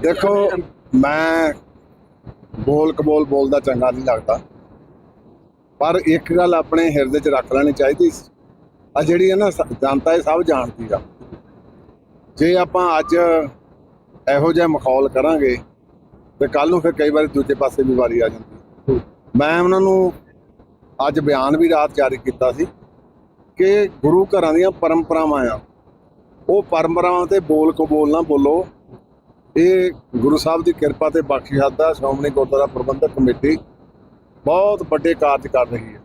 ਦੇਖੋ, ਮੈਂ ਬੋਲ ਕਬੋਲ ਬੋਲਦਾ ਚੰਗਾ ਨਹੀਂ ਲੱਗਦਾ। ਪਰ ਇੱਕ ਗੱਲ ਆਪਣੇ ਹਿਰਦੇ 'ਚ ਰੱਖ ਲੈਣੀ ਚਾਹੀਦੀ ਆ ਜਿਹੜੀ ਹੈ ਨਾ ਸ- ਜਨਤਾ ਇਹ ਸਭ ਜਾਣਦੀ ਆ। ਜੇ ਆਪਾਂ ਅੱਜ ਇਹੋ ਜਿਹਾ ਮਖੌਲ ਕਰਾਂਗੇ, ਤੇ ਕੱਲ ਨੂੰ ਫਿਰ ਕਈ ਵਾਰੀ ਦੂਜੇ ਪਾਸੇ ਵੀ ਵਾਰੀ ਆ ਜਾਂਦੀ ਮੈਂ ਉਹਨਾਂ ਨੂੰ ਅੱਜ ਬਿਆਨ ਵੀ ਰਾਤ ਜਾਰੀ ਕੀਤਾ ਸੀ ਕਿ ਗੁਰੂ ਘਰਾਂ ਦੀਆਂ ਪਰੰਪਰਾਵਾਂ ਆ। ਉਹ ਪਰੰਪਰਾਵਾਂ ਤੇ ਬੋਲ ਕਬੋਲ ਨਾ ਬੋਲੋ। ਇਹ ਗੁਰੂ ਸਾਹਿਬ ਦੀ ਕਿਰਪਾ ਤੇ ਬਖਸ਼ਿਸ਼ ਦਾ ਸ਼੍ਰੋਮਣੀ ਗੁਰਦੁਆਰਾ ਪ੍ਰਬੰਧਕ ਕਮੇਟੀ ਬਹੁਤ ਵੱਡੇ ਕਾਰਜ ਕਰ ਰਹੀ ਹੈ।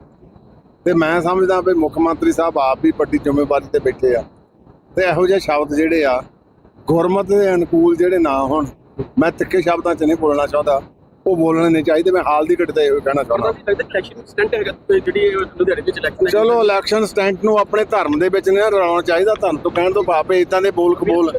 ਤੇ ਮੈਂ ਸਮਝਦਾ ਵੀ ਮੁੱਖ ਮੰਤਰੀ ਸਾਹਿਬ ਆਪ ਵੀ ਵੱਡੀ ਜ਼ਿੰਮੇਵਾਰੀ ਤੇ ਬੈਠੇ ਆ। ਤੇ ਇਹੋ ਜਿਹੇ ਸ਼ਬਦ ਜਿਹੜੇ ਆ ਗੁਰਮਤ ਦੇ ਅਨੁਕੂਲ ਜਿਹੜੇ ਨਾ ਹੋਣ ਮੈਂ ਤਿੱਖੇ ਸ਼ਬਦਾਂ 'ਚ ਨਹੀਂ ਬੋਲਣਾ ਚਾਹੁੰਦਾ। ਉਹ ਬੋਲਣੇ ਨਹੀਂ ਚਾਹੀਦੇ ਮੈਂ ਹਾਲ ਦੀ ਤੇ ਇਹੋ ਕਹਿਣਾ ਚਾਹੁੰਦਾ। ਚਲੋ ਇਲੈਕਸ਼ਨ ਸਟੈਂਟ ਨੂੰ ਆਪਣੇ ਧਰਮ ਦੇ ਵਿੱਚ ਨਹੀਂ ਰਲਾਉਣਾ ਚਾਹੀਦਾ। ਧਰਮ ਤੋਂ ਕਹਿਣ ਤੋਂ ਬਾਪੇ ਇਦਾਂ ਦੇ ਬੋਲ ਕਬੋਲ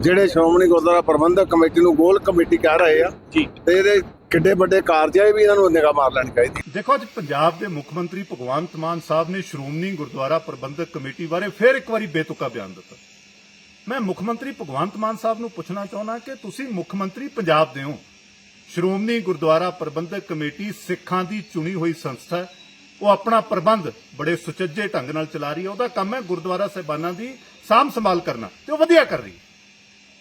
ਜਿਹੜੇ ਸ਼੍ਰੋਮਣੀ ਗੁਰਦੁਆਰਾ ਪ੍ਰਬੰਧਕ ਕਮੇਟੀ ਨੂੰ ਗੋਲ ਕਮੇਟੀ ਕਹਿ ਰਹੇ ਆ ਜੀ। ਤੇ ਇਹਦੇ ਕਿੱਡੇ ਵੱਡੇ ਕਾਰਜ ਆ ਇਹ ਵੀ ਇਹਨਾਂ ਨੂੰ ਨਿਗਾਹ ਮਾਰ ਲੈਣੀ ਚਾਹੀਦੀ। ਦੇਖੋ ਅੱਜ ਪੰਜਾਬ ਦੇ ਮੁੱਖ ਮੰਤਰੀ ਭਗਵੰਤ ਮਾਨ ਸਾਹਿਬ ਨੇ ਸ਼੍ਰੋਮਣੀ ਗੁਰਦੁਆਰਾ ਪ੍ਰਬੰਧਕ ਕਮੇਟੀ ਬਾਰੇ ਫਿਰ ਇੱਕ ਵਾਰੀ ਬੇਤੁਕਾ ਬਿਆਨ ਦਿੱਤਾ। ਮੈਂ ਮੁੱਖ ਮੰਤਰੀ ਭਗਵੰਤ ਮਾਨ ਸਾਹਿਬ ਨੂੰ ਪੁੱਛਣਾ ਚਾਹੁੰਦਾ ਕਿ ਤੁਸੀਂ ਮੁੱਖ ਮੰਤਰੀ ਪੰਜਾਬ ਦੇ ਹੋ। ਸ਼੍ਰੋਮਣੀ ਗੁਰਦੁਆਰਾ ਪ੍ਰਬੰਧਕ ਕਮੇਟੀ ਸਿੱਖਾਂ ਦੀ ਚੁਣੀ ਹੋਈ ਸੰਸਥਾ ਹੈ। ਉਹ ਆਪਣਾ ਪ੍ਰਬੰਧ ਬੜੇ ਸੁਚੱਜੇ ਢੰਗ ਨਾਲ ਚਲਾ ਰਹੀ ਹੈ। ਉਹਦਾ ਕੰਮ ਹੈ ਗੁਰਦੁਆਰਾ ਸਾਹਿਬਾਨਾਂ ਦੀ ਸਾਂਭ ਸੰਭਾਲ ਕਰਨਾ ਤੇ ਉਹ ਵਧੀਆ ਕਰ ਰਹੀ ਹੈ।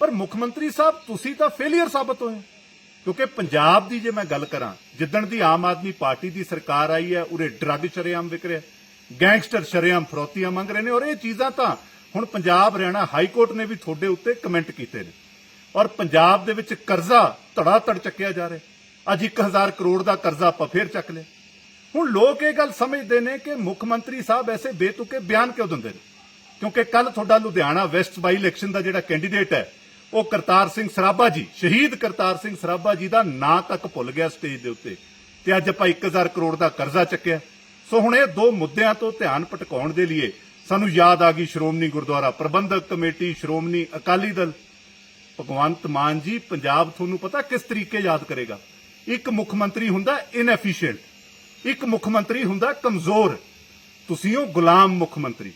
ਪਰ ਮੁੱਖ ਮੰਤਰੀ ਸਾਹਿਬ, ਤੁਸੀਂ ਤਾਂ ਫੇਲਿਅਰ ਸਾਬਤ ਹੋਏ ਕਿਉਂਕਿ ਪੰਜਾਬ ਦੀ ਜੇ ਮੈਂ ਗੱਲ ਕਰਾਂ, ਜਿੱਦਣ ਦੀ ਆਮ ਆਦਮੀ ਪਾਰਟੀ ਦੀ ਸਰਕਾਰ ਆਈ ਹੈ, ਉਰੇ ਡਰੱਗ ਸ਼ਰੇਆਮ ਵਿਕ ਰਿਹਾ ਗੈਂਗਸਟਰ ਸ਼ਰੇਆਮ ਫਰੋਤੀਆਂ ਮੰਗ ਰਹੇ ਨੇ, ਔਰ ਇਹ ਚੀਜ਼ਾਂ ਤਾਂ ਹੁਣ ਪੰਜਾਬ ਹਰਿਆਣਾ ਹਾਈ ਕੋਰਟ ਨੇ ਵੀ ਤੁਹਾਡੇ ਉੱਤੇ ਕਮੈਂਟ ਕੀਤੇ ਨੇ। ਔਰ ਪੰਜਾਬ ਦੇ ਵਿੱਚ ਕਰਜ਼ਾ ਧੜਾ ਧੜ ਚੱਕਿਆ ਜਾ ਰਿਹਾ ਅੱਜ 1000 ਕਰੋੜ ਦਾ ਕਰਜ਼ਾ ਆਪਾਂ ਫੇਰ ਚੱਕ ਲਿਆ। ਹੁਣ ਲੋਕ ਇਹ ਗੱਲ ਸਮਝਦੇ ਨੇ ਕਿ ਮੁੱਖ ਮੰਤਰੀ ਸਾਹਿਬ ਐਸੇ ਬੇਤੁਕੇ ਬਿਆਨ ਕਿਉਂ ਦਿੰਦੇ ਨੇ? ਕਿਉਂਕਿ ਕੱਲ ਤੁਹਾਡਾ ਲੁਧਿਆਣਾ ਵੈਸਟ ਬਾਈ ਇਲੈਕਸ਼ਨ ਦਾ ਜਿਹੜਾ ਕੈਂਡੀਡੇਟ ਹੈ ਉਹ ਕਰਤਾਰ ਸਿੰਘ ਸਰਾਭਾ ਜੀ, ਸ਼ਹੀਦ ਕਰਤਾਰ ਸਿੰਘ ਸਰਾਭਾ ਜੀ ਦਾ ਨਾਂ ਤੱਕ ਭੁੱਲ ਗਿਆ ਸਟੇਜ ਦੇ ਉੱਤੇ ਤੇ ਅੱਜ ਆਪਾਂ 1000 ਕਰੋੜ ਦਾ ਕਰਜ਼ਾ ਚੱਕਿਆ। ਸੋ ਹੁਣ ਇਹ ਦੋ ਮੁੱਦਿਆਂ ਤੋਂ ਧਿਆਨ ਭਟਕਾਉਣ ਦੇ ਲਈ ਸਾਨੂੰ ਯਾਦ ਆ ਗਈ ਸ਼੍ਰੋਮਣੀ ਗੁਰਦੁਆਰਾ ਪ੍ਰਬੰਧਕ ਕਮੇਟੀ, ਸ਼੍ਰੋਮਣੀ ਅਕਾਲੀ ਦਲ। ਭਗਵੰਤ ਮਾਨ ਜੀ, ਪੰਜਾਬ ਤੁਹਾਨੂੰ ਪਤਾ ਕਿਸ ਤਰੀਕੇ ਯਾਦ ਕਰੇਗਾ। ਇੱਕ ਮੁੱਖ ਮੰਤਰੀ ਹੁੰਦਾ ਇਨਐਫੀਸ਼ੀਐਂਟ ਇੱਕ ਮੁੱਖ ਮੰਤਰੀ ਹੁੰਦਾ ਕਮਜ਼ੋਰ। ਤੁਸੀਂ ਹੋ ਗੁਲਾਮ ਮੁੱਖ ਮੰਤਰੀ।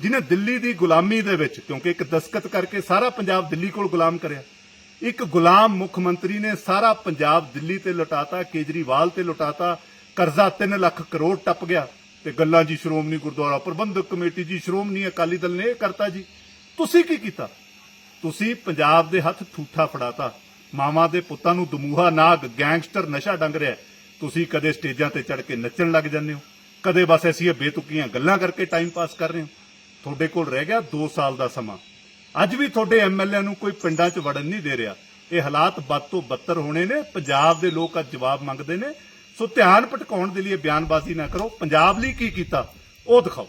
ਜਿਹਨੇ ਦਿੱਲੀ ਦੀ ਗੁਲਾਮੀ ਦੇ ਵਿੱਚ, ਕਿਉਂਕਿ ਇੱਕ ਦਸਕਤ ਕਰਕੇ ਸਾਰਾ ਪੰਜਾਬ ਦਿੱਲੀ ਕੋਲ ਗੁਲਾਮ ਕਰਿਆ। ਇੱਕ ਗੁਲਾਮ ਮੁੱਖ ਮੰਤਰੀ ਨੇ ਸਾਰਾ ਪੰਜਾਬ ਦਿੱਲੀ ਤੇ ਲੁਟਾਤਾ, ਕੇਜਰੀਵਾਲ ਤੇ ਲੁਟਾਤਾ, ਕਰਜ਼ਾ 3 ਲੱਖ ਕਰੋੜ ਟੱਪ ਗਿਆ। ਤੇ ਗੱਲਾਂ ਜੀ ਸ਼੍ਰੋਮਣੀ ਗੁਰਦੁਆਰਾ ਪ੍ਰਬੰਧਕ ਕਮੇਟੀ, ਜੀ ਸ਼੍ਰੋਮਣੀ ਅਕਾਲੀ ਦਲ ਨੇ ਇਹ ਕਰਤਾ ਜੀ। ਤੁਸੀਂ ਕੀ ਕੀਤਾ? ਤੁਸੀਂ ਪੰਜਾਬ ਦੇ ਹੱਥ ਠੂਠਾ ਫੜਾਤਾ। ਮਾਵਾਂ ਦੇ ਪੁੱਤਾਂ ਨੂੰ ਦਮੂਹਾ, ਨਾਗ, ਗੈਂਗਸਟਰ, ਨਸ਼ਾ ਡੰਗ ਰਿਹਾ। ਤੁਸੀਂ ਕਦੇ ਸਟੇਜਾਂ ਤੇ ਚੜ ਕੇ ਨੱਚਣ ਲੱਗ ਜਾਂਦੇ ਹੋ। ਕਦੇ ਬਸ ਐਸੀਆਂ ਬੇਤੁਕੀਆਂ ਗੱਲਾਂ ਕਰਕੇ ਟਾਈਮ ਪਾਸ ਕਰ ਰਹੇ ਹੋ। ਤੁਹਾਡੇ ਕੋਲ ਰਹਿ ਗਿਆ 2 ਸਾਲ ਦਾ ਸਮਾਂ। ਅੱਜ ਵੀ ਤੁਹਾਡੇ ਐਮਐਲਏ ਨੂੰ ਕੋਈ ਪਿੰਡਾਂ 'ਚ ਵੜਨ ਨਹੀਂ ਦੇ ਰਿਹਾ। ਇਹ ਹਾਲਾਤ ਬਦ ਤੋਂ ਬੱਤਰ ਹੋਣੇ ਨੇ, ਪੰਜਾਬ ਦੇ ਲੋਕ ਅੱਜ ਜਵਾਬ ਮੰਗਦੇ ਨੇ। ਸੋ ਧਿਆਨ ਭਟਕਾਉਣ ਦੇ ਲਈ ਬਿਆਨਬਾਜ਼ੀ ਨਾ ਕਰੋ। ਪੰਜਾਬ ਲਈ ਕੀ ਕੀਤਾ? ਉਹ ਦਿਖਾਓ।